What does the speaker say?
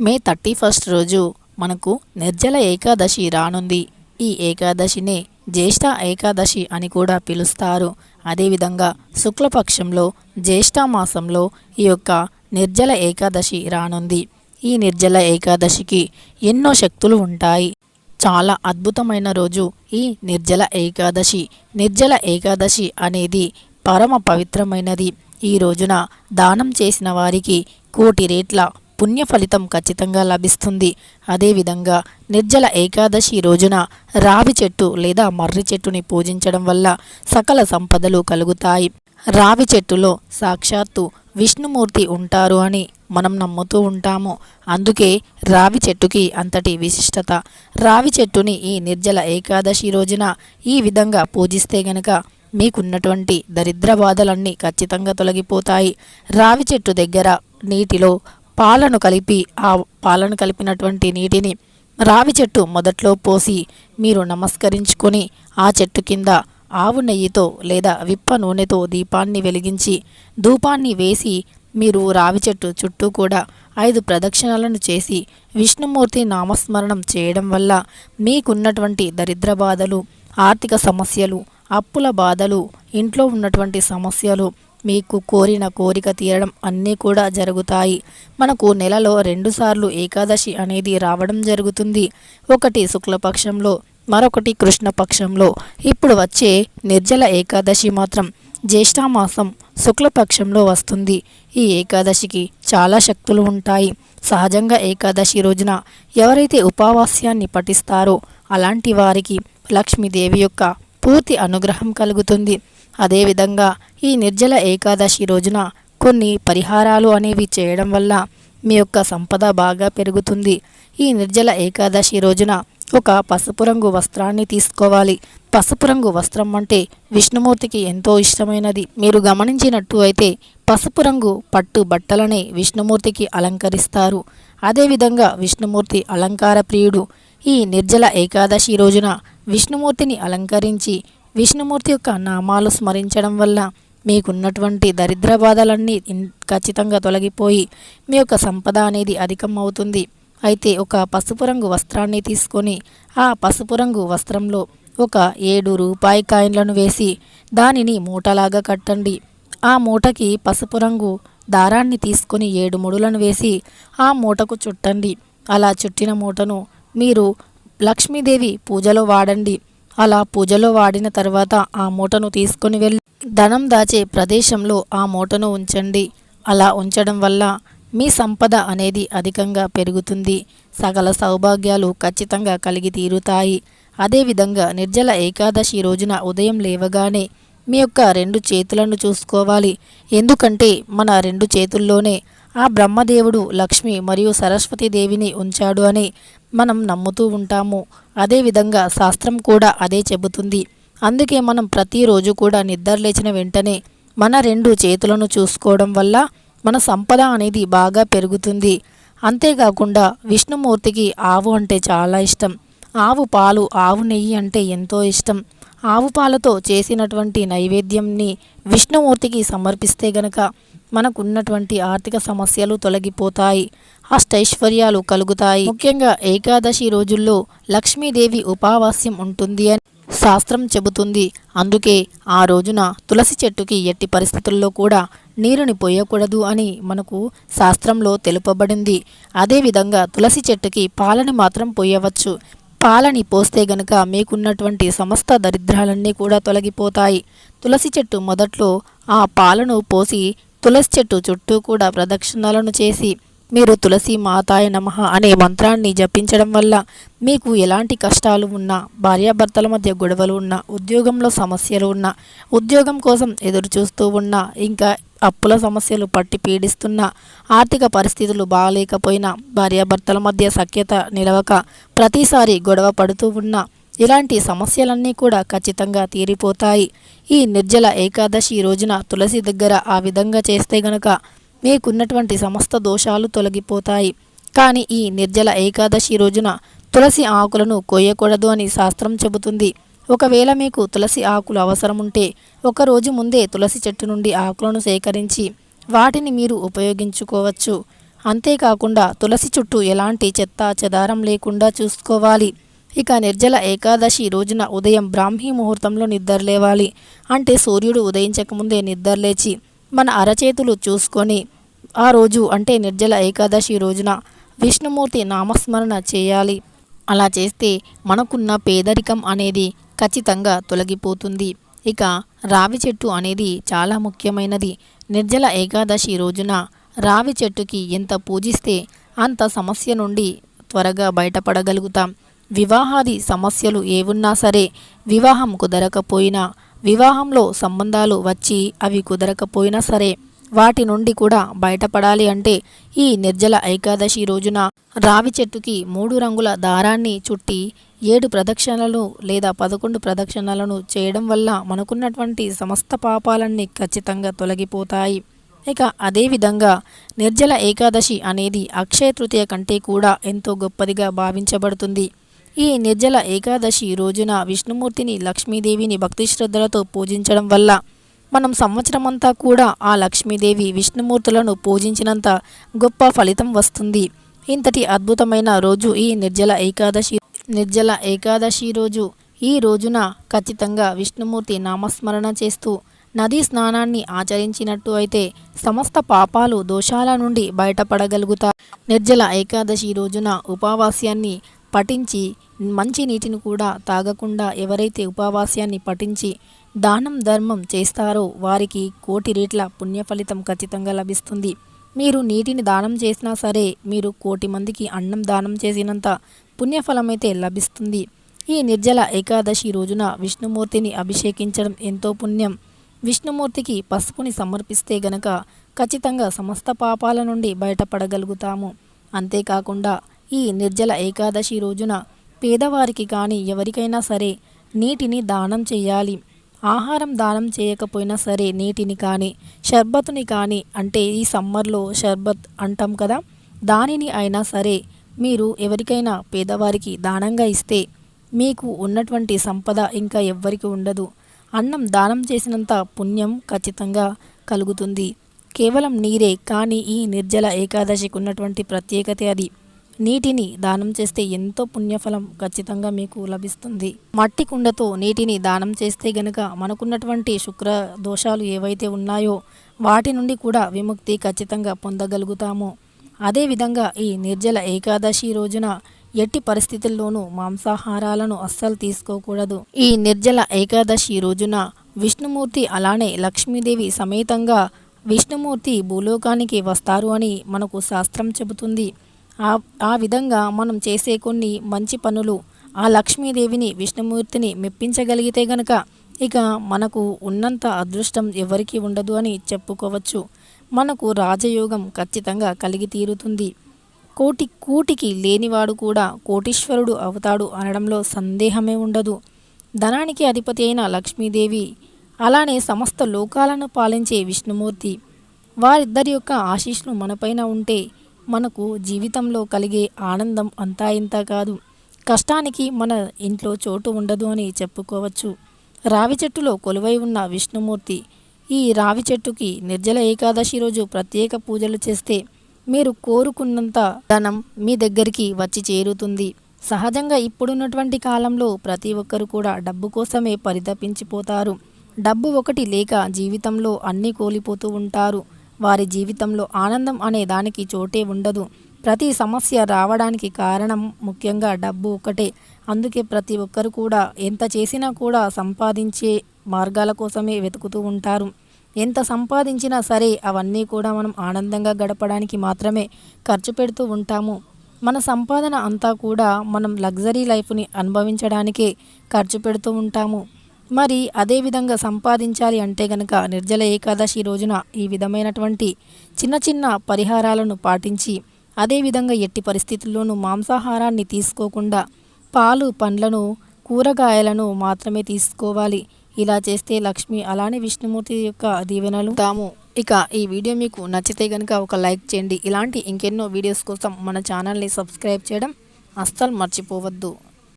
May thirty first రోజు మనకు నిర్జల ఏకాదశి రానుంది. ఈ ఏకాదశినే జ్యేష్ఠ ఏకాదశి అని కూడా పిలుస్తారు. అదేవిధంగా శుక్లపక్షంలో జ్యేష్ఠ మాసంలో ఈ యొక్క నిర్జల ఏకాదశి రానుంది. ఈ నిర్జల ఏకాదశికి ఎన్నో శక్తులు ఉంటాయి. చాలా అద్భుతమైన రోజు ఈ నిర్జల ఏకాదశి. నిర్జల ఏకాదశి అనేది పరమ పవిత్రమైనది. ఈ రోజున దానం చేసిన వారికి కోటి రేట్ల పుణ్య ఫలితం ఖచ్చితంగా లభిస్తుంది. అదేవిధంగా నిర్జల ఏకాదశి రోజున రావి చెట్టు లేదా మర్రి చెట్టుని పూజించడం వల్ల సకల సంపదలు కలుగుతాయి. రావి చెట్టులో సాక్షాత్తు విష్ణుమూర్తి ఉంటారు అని మనం నమ్ముతూ ఉంటాము. అందుకే రావి చెట్టుకి అంతటి విశిష్టత. రావి చెట్టుని ఈ నిర్జల ఏకాదశి రోజున ఈ విధంగా పూజిస్తే గనక మీకున్నటువంటి దరిద్ర బాధలన్నీ ఖచ్చితంగా తొలగిపోతాయి. రావి చెట్టు దగ్గర నీటిలో పాలను కలిపి ఆ పాలను కలిపినటువంటి నీటిని రావి చెట్టు మొదట్లో పోసి మీరు నమస్కరించుకొని ఆ చెట్టు కింద ఆవు నెయ్యితో లేదా విప్ప నూనెతో దీపాన్ని వెలిగించి ధూపాన్ని వేసి మీరు రావి చెట్టు చుట్టూ కూడా ఐదు ప్రదక్షిణలను చేసి విష్ణుమూర్తి నామస్మరణం చేయడం వల్ల మీకున్నటువంటి దరిద్ర బాధలు ఆర్థిక సమస్యలు అప్పుల బాధలు ఇంట్లో ఉన్నటువంటి సమస్యలు మీకు కోరిన కోరిక తీరడం అన్నీ కూడా జరుగుతాయి. మనకు నెలలో రెండుసార్లు ఏకాదశి అనేది రావడం జరుగుతుంది. ఒకటి శుక్లపక్షంలో మరొకటి కృష్ణపక్షంలో. ఇప్పుడు వచ్చే నిర్జల ఏకాదశి మాత్రం జ్యేష్ఠమాసం శుక్లపక్షంలో వస్తుంది. ఈ ఏకాదశికి చాలా శక్తులు ఉంటాయి. సహజంగా ఏకాదశి రోజున ఎవరైతే ఉపవాస్యాన్ని పఠిస్తారో అలాంటి వారికి లక్ష్మీదేవి యొక్క పూర్తి అనుగ్రహం కలుగుతుంది. అదేవిధంగా ఈ నిర్జల ఏకాదశి రోజున కొన్ని పరిహారాలు అనేవి చేయడం వల్ల మీ యొక్క సంపద బాగా పెరుగుతుంది. ఈ నిర్జల ఏకాదశి రోజున ఒక పసుపు రంగు వస్త్రాన్ని తీసుకోవాలి. పసుపు రంగు వస్త్రం అంటే విష్ణుమూర్తికి ఎంతో ఇష్టమైనది. మీరు గమనించినట్టు అయితే పసుపు రంగు పట్టు బట్టలనే విష్ణుమూర్తికి అలంకరిస్తారు. అదేవిధంగా విష్ణుమూర్తి అలంకార ప్రియుడు ఈ నిర్జల ఏకాదశి రోజున విష్ణుమూర్తిని అలంకరించి విష్ణుమూర్తి యొక్క నామాలు స్మరించడం వల్ల మీకున్నటువంటి దరిద్ర బాధలన్నీ ఖచ్చితంగా తొలగిపోయి మీ యొక్క సంపద అనేది అధికం అవుతుంది అయితే ఒక పసుపు రంగు వస్త్రాన్ని తీసుకొని ఆ పసుపు రంగు వస్త్రంలో ఒక ఏడు రూపాయి కాయిన్లను వేసి దానిని మూటలాగా కట్టండి. ఆ మూటకి పసుపు రంగు దారాన్ని తీసుకొని ఏడు ముడులను వేసి ఆ మూటకు చుట్టండి. అలా చుట్టిన మూటను మీరు లక్ష్మీదేవి పూజలో వాడండి. అలా పూజలో వాడిన తర్వాత ఆ మూటను తీసుకొని వెళ్ళి. ధనం దాచే ప్రదేశంలో ఆ మూటను ఉంచండి. అలా ఉంచడం వల్ల మీ సంపద అనేది అధికంగా పెరుగుతుంది. సకల సౌభాగ్యాలు ఖచ్చితంగా కలిగి తీరుతాయి. అదేవిధంగా నిర్జల ఏకాదశి రోజున ఉదయం లేవగానే మీ యొక్క రెండు చేతులను చూసుకోవాలి. ఎందుకంటే మన రెండు చేతుల్లోనే ఆ బ్రహ్మదేవుడు లక్ష్మి మరియు సరస్వతీదేవిని ఉంచాడు అని మనం నమ్ముతూ ఉంటాము. అదేవిధంగా శాస్త్రం కూడా అదే చెబుతుంది. అందుకే మనం ప్రతిరోజు కూడా నిద్రలేచిన వెంటనే మన రెండు చేతులను చూసుకోవడం వల్ల మన సంపద అనేది బాగా పెరుగుతుంది. అంతేకాకుండా విష్ణుమూర్తికి ఆవు అంటే చాలా ఇష్టం. ఆవు పాలు ఆవు నెయ్యి అంటే ఎంతో ఇష్టం. ఆవు పాలతో చేసినటువంటి నైవేద్యంని విష్ణుమూర్తికి సమర్పిస్తే గనక మనకున్నటువంటి ఆర్థిక సమస్యలు తొలగిపోతాయి అష్టైశ్వర్యాలు కలుగుతాయి. ముఖ్యంగా ఏకాదశి రోజుల్లో లక్ష్మీదేవి ఉపావాస్యం ఉంటుంది అని శాస్త్రం చెబుతుంది. అందుకే ఆ రోజున తులసి చెట్టుకి ఎట్టి పరిస్థితుల్లో కూడా నీరుని పోయకూడదు అని మనకు శాస్త్రంలో తెలుపబడింది. అదేవిధంగా తులసి చెట్టుకి పాలని మాత్రం పోయవచ్చు. పాలని పోస్తే గనక మీకున్నటువంటి సమస్త దరిద్రాలన్నీ కూడా తొలగిపోతాయి. తులసి చెట్టు మొదట్లో ఆ పాలను పోసి తులసి చెట్టు చుట్టూ కూడా ప్రదక్షిణలను చేసి మీరు తులసి మాతాయ నమ అనే మంత్రాన్ని జపించడం వల్ల మీకు ఎలాంటి కష్టాలు ఉన్నా భార్యాభర్తల మధ్య గొడవలు ఉన్నా ఉద్యోగంలో సమస్యలు ఉన్నా ఉద్యోగం కోసం ఎదురు చూస్తూ ఉన్నా ఇంకా అప్పుల సమస్యలు పట్టి పీడిస్తున్నా ఆర్థిక పరిస్థితులు బాగాలేకపోయినా భార్యాభర్తల మధ్య సఖ్యత నిలవక ప్రతిసారి గొడవ పడుతూ ఉన్నా ఇలాంటి సమస్యలన్నీ కూడా ఖచ్చితంగా తీరిపోతాయి. ఈ నిర్జల ఏకాదశి రోజున తులసి దగ్గర ఆ విధంగా చేస్తే గనక మీకున్నటువంటి సమస్త దోషాలు తొలగిపోతాయి. కానీ ఈ నిర్జల ఏకాదశి రోజున తులసి ఆకులను కొయ్యకూడదు అని శాస్త్రం చెబుతుంది. ఒకవేళ మీకు తులసి ఆకులు అవసరం ఉంటే ఒకరోజు ముందే తులసి చెట్టు నుండి ఆకులను సేకరించి వాటిని మీరు ఉపయోగించుకోవచ్చు. అంతేకాకుండా తులసి చుట్టూ ఎలాంటి చెత్త చెదారం లేకుండా చూసుకోవాలి. ఇక నిర్జల ఏకాదశి రోజున ఉదయం బ్రాహ్మీ ముహూర్తంలో నిద్రలేవాలి అంటే సూర్యుడు ఉదయించకముందే నిద్రలేచి మన అరచేతులు చూసుకొని ఆ రోజు అంటే నిర్జల ఏకాదశి రోజున విష్ణుమూర్తి నామస్మరణ చేయాలి. అలా చేస్తే మనకున్న పేదరికం అనేది ఖచ్చితంగా తొలగిపోతుంది. ఇక రావి చెట్టు అనేది చాలా ముఖ్యమైనది. నిర్జల ఏకాదశి రోజున రావి చెట్టుకి ఎంత పూజిస్తే అంత సమస్య నుండి త్వరగా బయటపడగలుగుతాం. వివాహాది సమస్యలు ఏవున్నా సరే వివాహం కుదరకపోయినా వివాహంలో సంబంధాలు వచ్చి అవి కుదరకపోయినా సరే వాటి నుండి కూడా బయటపడాలి అంటే ఈ నిర్జల ఏకాదశి రోజున రావి చెట్టుకి మూడు రంగుల దారాన్ని చుట్టి ఏడు ప్రదక్షిణలను లేదా పదకొండు ప్రదక్షిణలను చేయడం వల్ల మనకున్నటువంటి సమస్త పాపాలన్నీ ఖచ్చితంగా తొలగిపోతాయి. ఇక అదేవిధంగా నిర్జల ఏకాదశి అనేది అక్షయ తృతీయ కంటే కూడా ఎంతో గొప్పదిగా భావించబడుతుంది. ఈ నిర్జల ఏకాదశి రోజున విష్ణుమూర్తిని లక్ష్మీదేవిని భక్తి శ్రద్ధలతో పూజించడం వల్ల మనం సంవత్సరమంతా కూడా ఆ లక్ష్మీదేవి విష్ణుమూర్తులను పూజించినంత గొప్ప ఫలితం వస్తుంది. ఇంతటి అద్భుతమైన రోజు ఈ నిర్జల ఏకాదశి నిర్జల ఏకాదశి రోజు. ఈ రోజున ఖచ్చితంగా విష్ణుమూర్తి నామస్మరణ చేస్తూ నదీ స్నానాన్ని ఆచరించినట్టు అయితే సమస్త పాపాలు దోషాల నుండి బయటపడగలుగుతారు. నిర్జల ఏకాదశి రోజున ఉపవాస్యాన్ని పఠించి మంచి నీటిని కూడా తాగకుండా ఎవరైతే ఉపవాస్యాన్ని పఠించి దానం ధర్మం చేస్తారో వారికి కోటి రేట్ల పుణ్యఫలితం ఖచ్చితంగా లభిస్తుంది. మీరు నీటిని దానం చేసినా సరే మీరు కోటి మందికి అన్నం దానం చేసినంత పుణ్యఫలమైతే లభిస్తుంది. ఈ నిర్జల ఏకాదశి రోజున విష్ణుమూర్తిని అభిషేకించడం ఎంతో పుణ్యం. విష్ణుమూర్తికి పసుపుని సమర్పిస్తే గనక ఖచ్చితంగా సమస్త పాపాల నుండి బయటపడగలుగుతాము. అంతేకాకుండా ఈ నిర్జల ఏకాదశి రోజున పేదవారికి కానీ ఎవరికైనా సరే నీటిని దానం చేయాలి. ఆహారం దానం చేయకపోయినా సరే నీటిని కానీ షర్బత్ని కానీ అంటే ఈ సమ్మర్లో షర్బత్ అంటాం కదా దానిని అయినా సరే మీరు ఎవరికైనా పేదవారికి దానంగా ఇస్తే మీకు ఉన్నటువంటి సంపద ఇంకా ఎవ్వరికి ఉండదు. అన్నం దానం చేసినంత పుణ్యం ఖచ్చితంగా కలుగుతుంది. కేవలం నీరే కానీ ఈ నిర్జల ఏకాదశికి ఉన్నటువంటి ప్రత్యేకత అది. నీటిని దానం చేస్తే ఎంతో పుణ్యఫలం ఖచ్చితంగా మీకు లభిస్తుంది. మట్టి కుండతో నీటిని దానం చేస్తే గనక మనకున్నటువంటి శుక్ర దోషాలు ఏవైతే ఉన్నాయో వాటి నుండి కూడా విముక్తి ఖచ్చితంగా పొందగలుగుతాము. అదేవిధంగా ఈ నిర్జల ఏకాదశి రోజున ఎట్టి పరిస్థితుల్లోనూ మాంసాహారాలను అస్సలు తీసుకోకూడదు. ఈ నిర్జల ఏకాదశి రోజున విష్ణుమూర్తి అలానే లక్ష్మీదేవి సమేతంగా విష్ణుమూర్తి భూలోకానికి వస్తారు అని మనకు శాస్త్రం చెబుతుంది. ఆ ఆ విధంగా మనం చేసే కొన్ని మంచి పనులు ఆ లక్ష్మీదేవిని విష్ణుమూర్తిని మెప్పించగలిగితే గనక ఇక మనకు ఉన్నంత అదృష్టం ఎవరికీ ఉండదు అని చెప్పుకోవచ్చు. మనకు రాజయోగం ఖచ్చితంగా కలిగి తీరుతుంది. కోటి కూటికి లేనివాడు కూడా కోటీశ్వరుడు అవుతాడు అనడంలో సందేహమే ఉండదు. ధనానికి అధిపతి అయిన లక్ష్మీదేవి అలానే సమస్త లోకాలను పాలించే విష్ణుమూర్తి వారిద్దరి యొక్క ఆశీస్సులు మనపైన ఉంటే మనకు జీవితంలో కలిగే ఆనందం అంతా ఇంత కాదు. కష్టానికి మన ఇంట్లో చోటు ఉండదు అని చెప్పుకోవచ్చు. రావి చెట్టులో కొలువై ఉన్న విష్ణుమూర్తి ఈ రావి చెట్టుకి నిర్జల ఏకాదశి రోజు ప్రత్యేక పూజలు చేస్తే మీరు కోరుకున్నంత ధనం మీ దగ్గరికి వచ్చి చేరుతుంది. సహజంగా ఇప్పుడున్నటువంటి కాలంలో ప్రతి ఒక్కరు కూడా డబ్బు కోసమే పరితపించిపోతారు. డబ్బు ఒకటి లేక జీవితంలో అన్నీ కోల్పోతూ ఉంటారు. వారి జీవితంలో ఆనందం అనే దానికి చోటే ఉండదు. ప్రతి సమస్య రావడానికి కారణం ముఖ్యంగా డబ్బు ఒకటే అందుకే ప్రతి ఒక్కరు కూడా ఎంత చేసినా కూడా సంపాదించే మార్గాల కోసమే వెతుకుతూ ఉంటారు. ఎంత సంపాదించినా సరే అవన్నీ కూడా మనం ఆనందంగా గడపడానికి మాత్రమే ఖర్చు పెడుతూ ఉంటాము. మన సంపాదన అంతా కూడా మనం లగ్జరీ లైఫ్ని అనుభవించడానికే ఖర్చు పెడుతూ ఉంటాము. మరి అదేవిధంగా సంపాదించాలి అంటే గనక నిర్జల ఏకాదశి రోజున ఈ విధమైనటువంటి చిన్న చిన్న పరిహారాలను పాటించి అదేవిధంగా ఎట్టి పరిస్థితుల్లోనూ మాంసాహారాన్ని తీసుకోకుండా పాలు పండ్లను కూరగాయలను మాత్రమే తీసుకోవాలి. ఇలా చేస్తే లక్ష్మి అలానే విష్ణుమూర్తి యొక్క దీవెనలు తాము. ఇక ఈ వీడియో మీకు నచ్చితే కనుక ఒక లైక్ చేయండి. ఇలాంటి ఇంకెన్నో వీడియోస్ కోసం మన ఛానల్ని సబ్స్క్రైబ్ చేయడం అస్సలు మర్చిపోవద్దు.